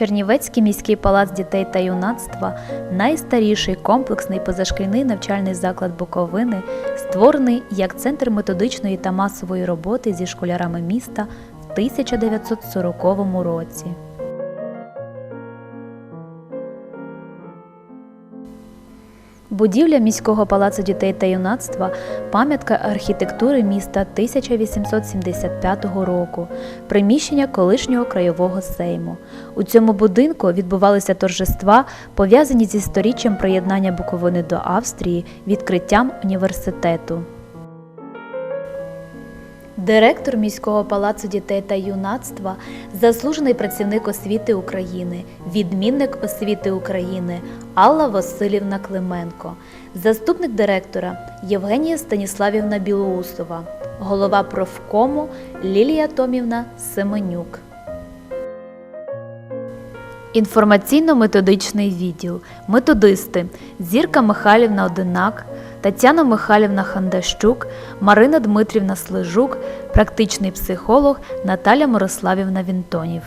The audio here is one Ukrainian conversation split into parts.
Чернівецький міський палац дітей та юнацтва найстаріший комплексний позашкільний навчальний заклад Буковини, створений як центр методичної та масової роботи зі школярами міста в 1940 році. Будівля міського палацу дітей та юнацтва пам'ятка архітектури міста 1875 року, приміщення колишнього краєвого сейму. У цьому будинку відбувалися торжества, пов'язані зі сторіччям приєднання Буковини до Австрії, відкриттям університету. Директор міського палацу дітей та юнацтва, заслужений працівник освіти України, відмінник освіти України Алла Васильівна Клименко, заступник директора Євгенія Станіславівна Білоусова, голова профкому Лілія Томівна Семенюк. Інформаційно-методичний відділ, методисти Зірка Михайлівна Одинак, Тетяна Михайлівна Хандащук, Марина Дмитрівна Слежук, практичний психолог Наталя Мирославівна Вінтонів.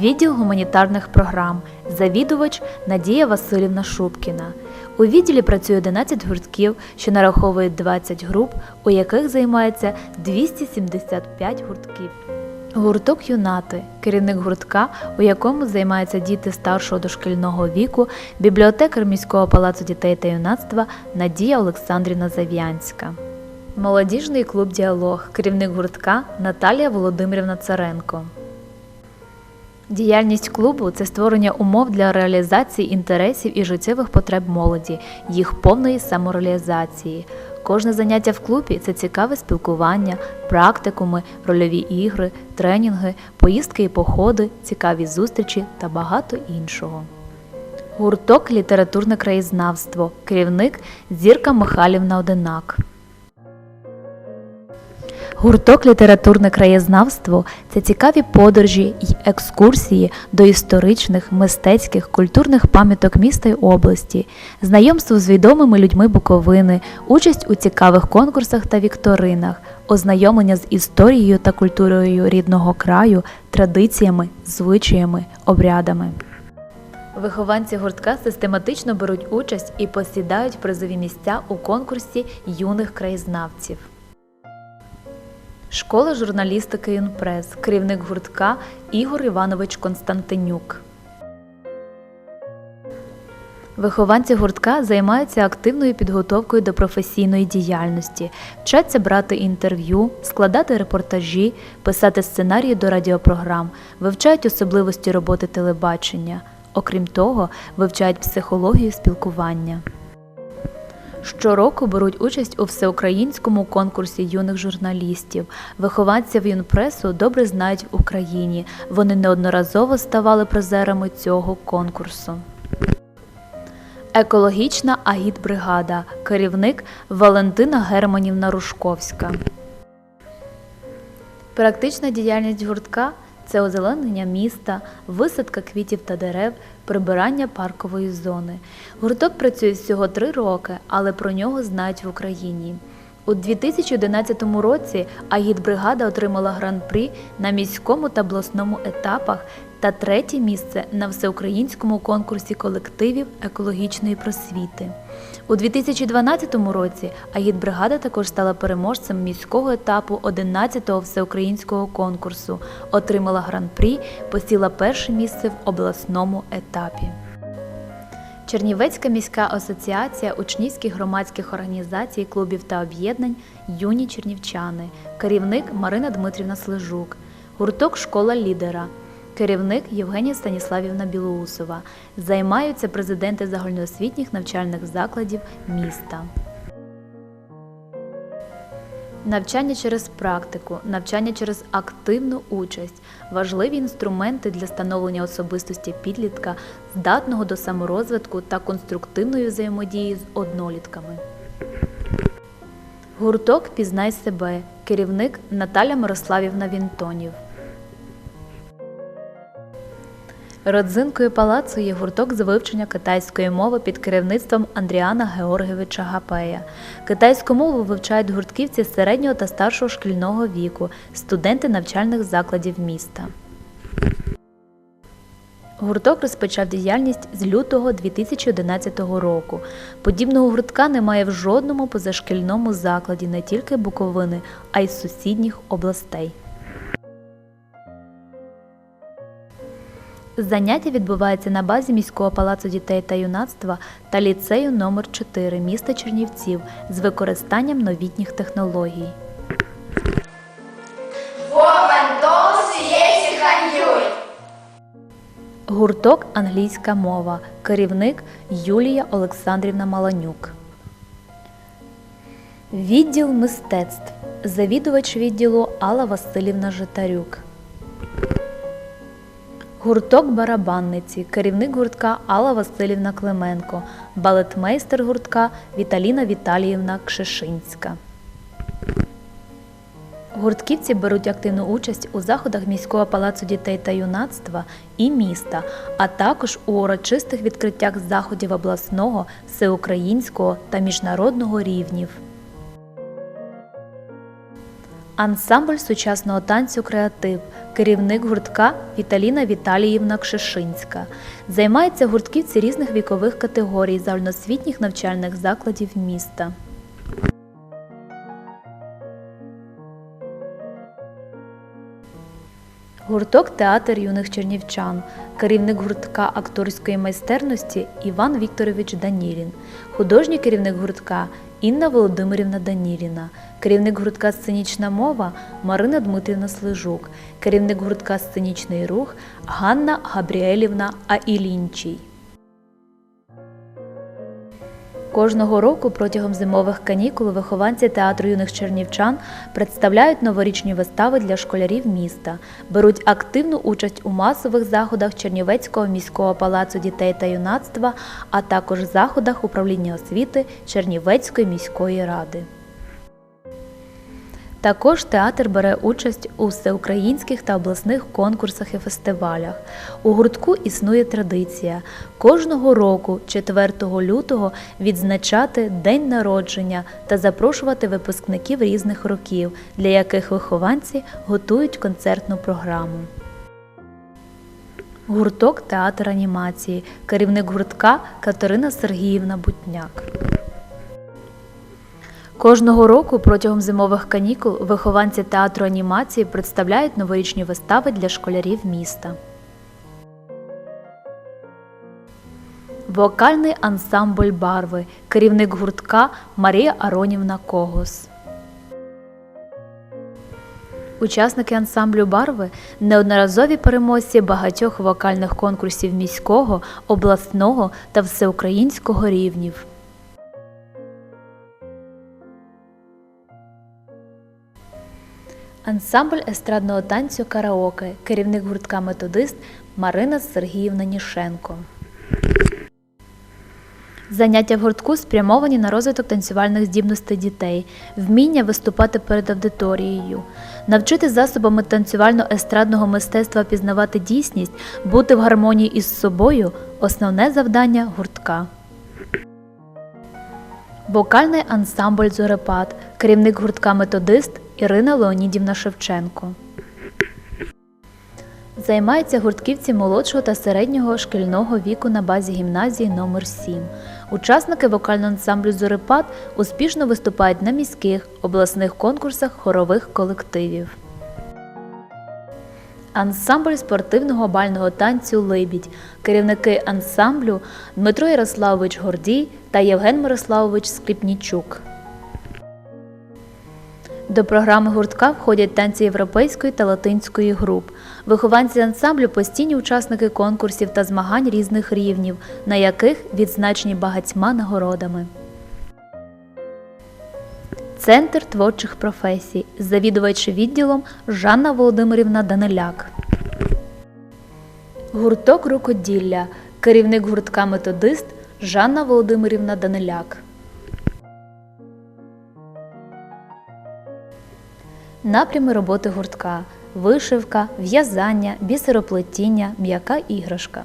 Відділ гуманітарних програм. Завідувач Надія Васильівна Шубкіна. У відділі працює 11 гуртків, що нараховують 20 груп, у яких займається 275 гуртків. Гурток юнати керівник гуртка, у якому займаються діти старшого дошкільного віку, бібліотекар міського палацу дітей та юнацтва Надія Олександрівна Зав'янська. Молодіжний клуб Діалог, керівник гуртка Наталія Володимирівна Царенко. Діяльність клубу це створення умов для реалізації інтересів і життєвих потреб молоді, їх повної самореалізації. Кожне заняття в клубі це цікаве спілкування, практикуми, рольові ігри, тренінги, поїздки і походи, цікаві зустрічі та багато іншого. Гурток Літературне краєзнавство. Керівник Зірка Михайлівна Одинак. Гурток Літературне краєзнавство це цікаві подорожі й екскурсії до історичних, мистецьких, культурних пам'яток міста й області, знайомство з відомими людьми Буковини, участь у цікавих конкурсах та вікторинах, ознайомлення з історією та культурою рідного краю, традиціями, звичаями, обрядами. Вихованці гуртка систематично беруть участь і посідають призові місця у конкурсі юних краєзнавців. Школа журналістики «Юнпрес», керівник гуртка Ігор Іванович Константинюк. Вихованці гуртка займаються активною підготовкою до професійної діяльності, вчаться брати інтерв'ю, складати репортажі, писати сценарії до радіопрограм, вивчають особливості роботи телебачення. Окрім того, вивчають психологію спілкування. Щороку беруть участь у всеукраїнському конкурсі юних журналістів. Вихованців юнпресу добре знають в Україні. Вони неодноразово ставали призерами цього конкурсу. Екологічна агітбригада. Керівник Валентина Германівна Рушковська. Практична діяльність гуртка це озеленення міста, висадка квітів та дерев, прибирання паркової зони. Гурток працює всього три роки, але про нього знають в Україні. У 2011 році агітбригада отримала гран-прі на міському та обласному етапах та третє місце на всеукраїнському конкурсі колективів екологічної просвіти. У 2012 році агітбригада також стала переможцем міського етапу 11-го всеукраїнського конкурсу, отримала гран-прі, посіла перше місце в обласному етапі. Чернівецька міська асоціація учнівських громадських організацій, клубів та об'єднань Юні чернівчани, керівник Марина Дмитрівна Слежук, гурток Школа лідера, керівник Євгенія Станіславівна Білоусова. Займаються президенти загальноосвітніх навчальних закладів міста. Навчання через практику, навчання через активну участь важливі інструменти для становлення особистості підлітка, здатного до саморозвитку та конструктивної взаємодії з однолітками. Гурток Пізнай себе. Керівник Наталя Мирославівна Вінтонів. Родзинкою палацу є гурток з вивчення китайської мови під керівництвом Андріана Георгійовича Гапея. Китайську мову вивчають гуртківці середнього та старшого шкільного віку, студенти навчальних закладів міста. Гурток розпочав діяльність з лютого 2011 року. Подібного гуртка немає в жодному позашкільному закладі не тільки Буковини, а й сусідніх областей. Заняття відбувається на базі міського палацу дітей та юнацтва та ліцею номер 4 міста Чернівців з використанням новітніх технологій. Гурток англійська мова. Керівник Юлія Олександрівна Маланюк. Відділ мистецтв. Завідувач відділу Алла Васильівна Житарюк. Гурток барабанниці. Керівник гуртка Алла Васильівна Клименко. Балетмейстер гуртка Віталіна Віталіївна Кшишинська. Гуртківці беруть активну участь у заходах міського палацу дітей та юнацтва і міста, а також у урочистих відкриттях заходів обласного, всеукраїнського та міжнародного рівнів. Ансамбль сучасного танцю Креатив. Керівник гуртка Віталіна Віталіївна Кшишинська. Займається гуртківці різних вікових категорій загальноосвітніх навчальних закладів міста. Гурток Театр юних чернівчан, керівник гуртка акторської майстерності Іван Вікторович Данілін, художній керівник гуртка Інна Володимирівна Даніліна, керівник гуртка Сценічна мова Марина Дмитрівна Слижук, керівник гуртка Сценічний рух Ганна Габріелівна Аілінчій. Кожного року протягом зимових канікул вихованці театру юних чернівчан представляють новорічні вистави для школярів міста, беруть активну участь у масових заходах Чернівецького міського палацу дітей та юнацтва, а також заходах управління освіти Чернівецької міської ради. Також театр бере участь у всеукраїнських та обласних конкурсах і фестивалях. У гуртку існує традиція кожного року, 4 лютого, відзначати день народження та запрошувати випускників різних років, для яких вихованці готують концертну програму. Гурток театр анімації. Керівник гуртка Катерина Сергіївна Бутняк. Кожного року протягом зимових канікул вихованці театру анімації представляють новорічні вистави для школярів міста. Вокальний ансамбль барви. Керівник гуртка Марія Аронівна Когос. Учасники ансамблю барви неодноразові переможці багатьох вокальних конкурсів міського, обласного та всеукраїнського рівнів. Ансамбль естрадного танцю караоке. Керівник гуртка методист Марина Сергіївна Нішенко. Заняття в гуртку спрямовані на розвиток танцювальних здібностей дітей, вміння виступати перед аудиторією, навчити засобами танцювально-естрадного мистецтва пізнавати дійсність, бути в гармонії із собою основне завдання гуртка. Вокальний ансамбль Зорепад, керівник гуртка методист Ірина Леонідівна Шевченко. Займаються гуртківці молодшого та середнього шкільного віку на базі гімназії номер 7 Учасники вокального ансамблю Зорепад успішно виступають на міських, обласних конкурсах хорових колективів. Ансамбль спортивного бального танцю Либідь. Керівники ансамблю Дмитро Ярославович Гордій та Євген Мирославович Скріпнічук. До програми гуртка входять танці європейської та латинської груп. Вихованці ансамблю постійні учасники конкурсів та змагань різних рівнів, на яких відзначені багатьма нагородами. Центр творчих професій. Завідувач відділом Жанна Володимирівна Даниляк. Гурток рукоділля. Керівник гуртка методист Жанна Володимирівна Даниляк. Напрями роботи гуртка вишивка, в'язання, бісероплетіння, м'яка іграшка.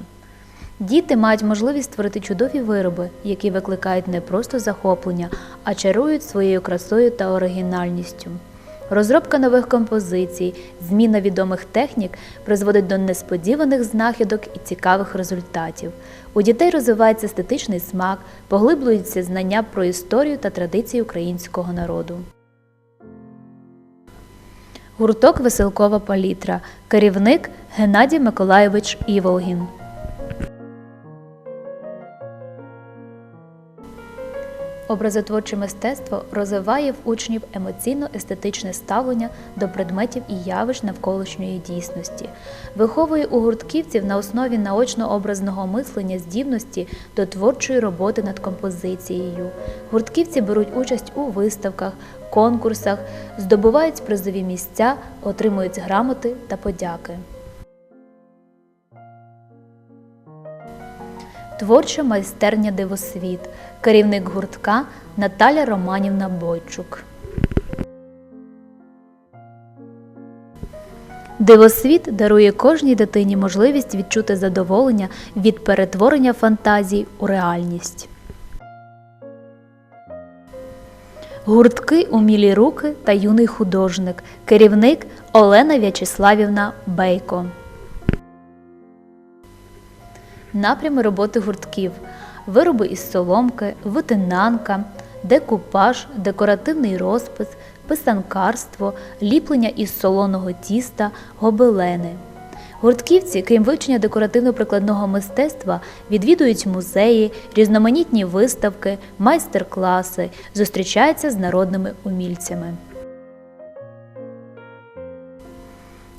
Діти мають можливість створити чудові вироби, які викликають не просто захоплення, а чарують своєю красою та оригінальністю. Розробка нових композицій, зміна відомих технік призводить до несподіваних знахідок і цікавих результатів. У дітей розвивається естетичний смак, поглиблюються знання про історію та традиції українського народу. Гурток Веселкова палітра. Керівник Геннадій Миколайович Іволгін. Образотворче мистецтво розвиває в учнів емоційно-естетичне ставлення до предметів і явищ навколишньої дійсності, виховує у гуртківців на основі наочно-образного мислення здібності до творчої роботи над композицією. Гуртківці беруть участь у виставках, конкурсах, здобувають призові місця, отримують грамоти та подяки. Творча майстерня Дивосвіт. Керівник гуртка Наталя Романівна Бойчук. Дивосвіт дарує кожній дитині можливість відчути задоволення від перетворення фантазій у реальність. Гуртки Умілі руки та юний художник. Керівник Олена В'ячеславівна Бейко. Напрями роботи гуртків: вироби із соломки, витинанка, декупаж, декоративний розпис, писанкарство, ліплення із солоного тіста, гобелени. Гуртківці, крім вивчення декоративно-прикладного мистецтва, відвідують музеї, різноманітні виставки, майстер-класи, зустрічаються з народними умільцями.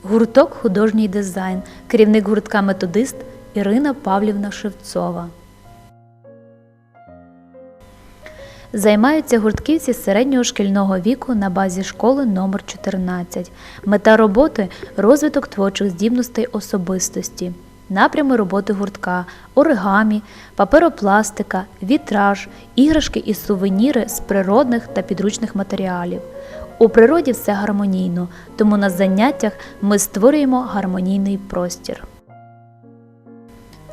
Гурток художній дизайн. Керівник гуртка методист Ірина Павлівна Шевцова. Займаються гуртківці середнього шкільного віку на базі школи номер 14 Мета роботи розвиток творчих здібностей особистості. Напрями роботи гуртка, оригамі, паперопластика, вітраж, іграшки і сувеніри з природних та підручних матеріалів. У природі все гармонійно, тому на заняттях ми створюємо гармонійний простір.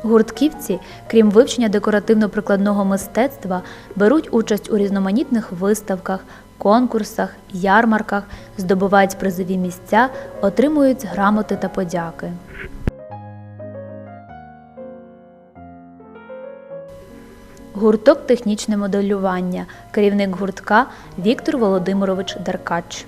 Гуртківці, крім вивчення декоративно-прикладного мистецтва, беруть участь у різноманітних виставках, конкурсах, ярмарках, здобувають призові місця, отримують грамоти та подяки. Гурток технічне моделювання. Керівник гуртка Віктор Володимирович Деркач.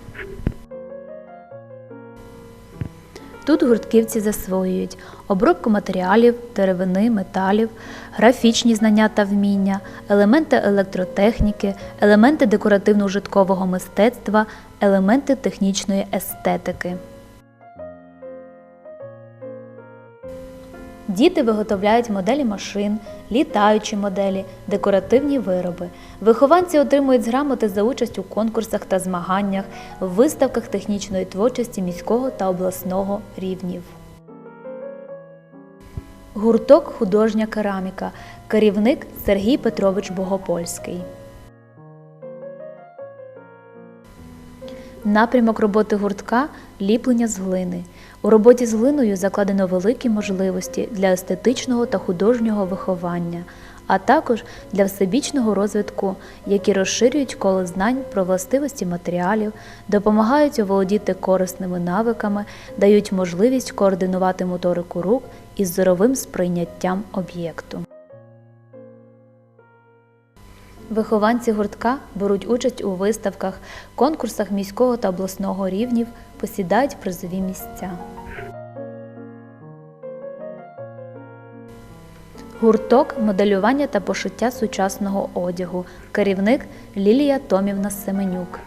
Тут гуртківці засвоюють обробку матеріалів, деревини, металів, графічні знання та вміння, елементи електротехніки, елементи декоративно-ужиткового мистецтва, елементи технічної естетики. Діти виготовляють моделі машин, літаючі моделі, декоративні вироби. Вихованці отримують грамоти за участь у конкурсах та змаганнях, виставках технічної творчості міського та обласного рівнів. Гурток художня кераміка. Керівник Сергій Петрович Богопольський. Напрямок роботи гуртка ліплення з глини. У роботі з глиною закладено великі можливості для естетичного та художнього виховання, а також для всебічного розвитку, які розширюють коло знань про властивості матеріалів, допомагають оволодіти корисними навиками, дають можливість координувати моторику рук із зоровим сприйняттям об'єкту. Вихованці гуртка беруть участь у виставках, конкурсах міського та обласного рівнів, посідають призові місця. Гурток моделювання та пошиття сучасного одягу. Керівник Лілія Томівна Семенюк.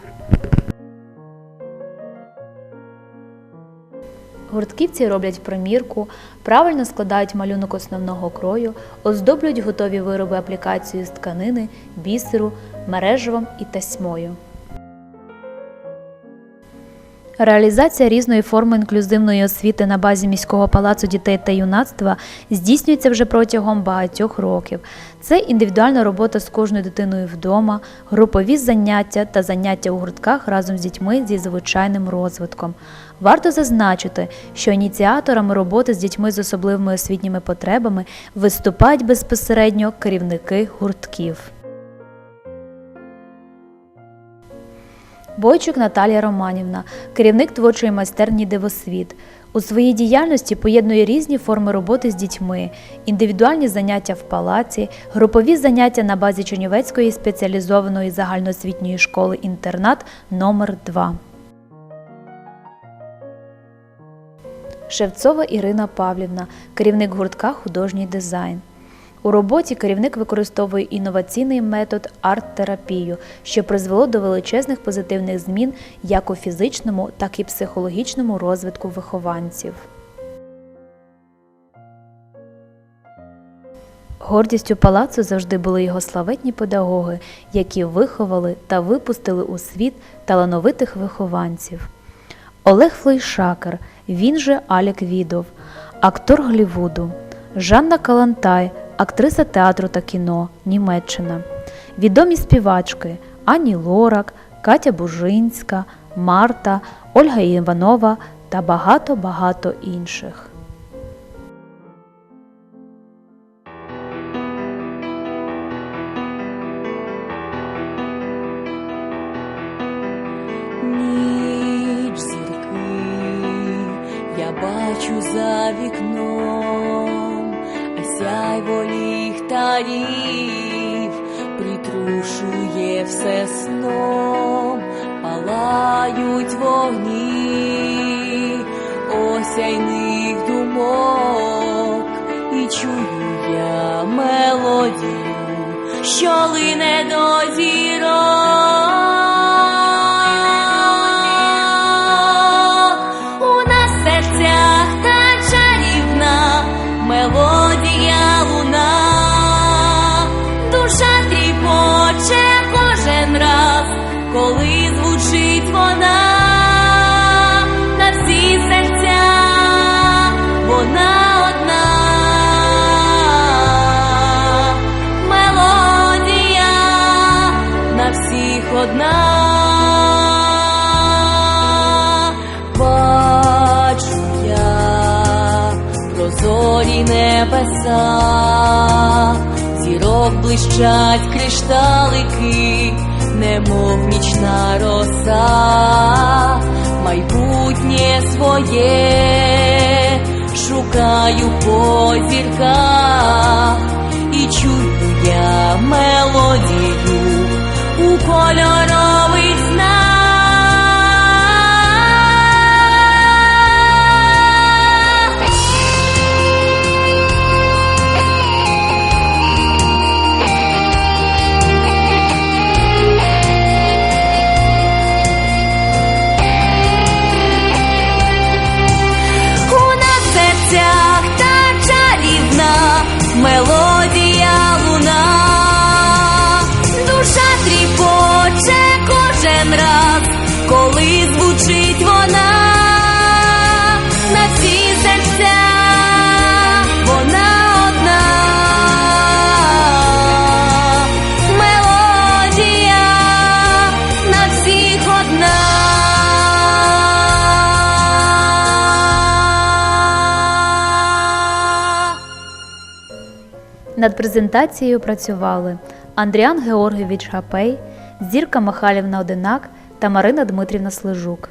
Гуртківці роблять примірку, правильно складають малюнок основного крою, оздоблюють готові вироби аплікацію з тканини, бісеру, мережевом і тасьмою. Реалізація різної форми інклюзивної освіти на базі міського палацу дітей та юнацтва здійснюється вже протягом багатьох років. Це індивідуальна робота з кожною дитиною вдома, групові заняття та заняття у гуртках разом з дітьми зі звичайним розвитком. Варто зазначити, що ініціаторами роботи з дітьми з особливими освітніми потребами виступають безпосередньо керівники гуртків. Бойчук Наталія Романівна, керівник творчої майстерні Дивосвіт. У своїй діяльності поєднує різні форми роботи з дітьми, індивідуальні заняття в палаці, групові заняття на базі Чернівецької спеціалізованої загальноосвітньої школи інтернат номер 2 Шевцова Ірина Павлівна, керівник гуртка Художній дизайн. У роботі керівник використовує інноваційний метод арт-терапію, що призвело до величезних позитивних змін як у фізичному, так і психологічному розвитку вихованців. Гордістю палацу завжди були його славетні педагоги, які виховали та випустили у світ талановитих вихованців. Олег Флейшакер, він же Алік Відов, актор Голлівуду, Жанна Калантай, актриса театру та кіно, Німеччина, відомі співачки Ані Лорак, Катя Бужинська, Марта, Ольга Іванова та багато-багато інших. Притрушує все сном, палають вогні осяйних думок, і чую я мелодію, що лине до зірок. Небеса, зірок блищать кришталики, немов нічна роса, майбутнє своє шукаю по зірках. І чую я мелодію у кольорових душа тріпоче кожен раз, коли звучить вона на всі серця, вона одна. Мелодія на всіх одна. Над презентацією працювали Андріан Георгійович Гапей, Зірка Михайлівна Одинак та Марина Дмитрівна Слижук.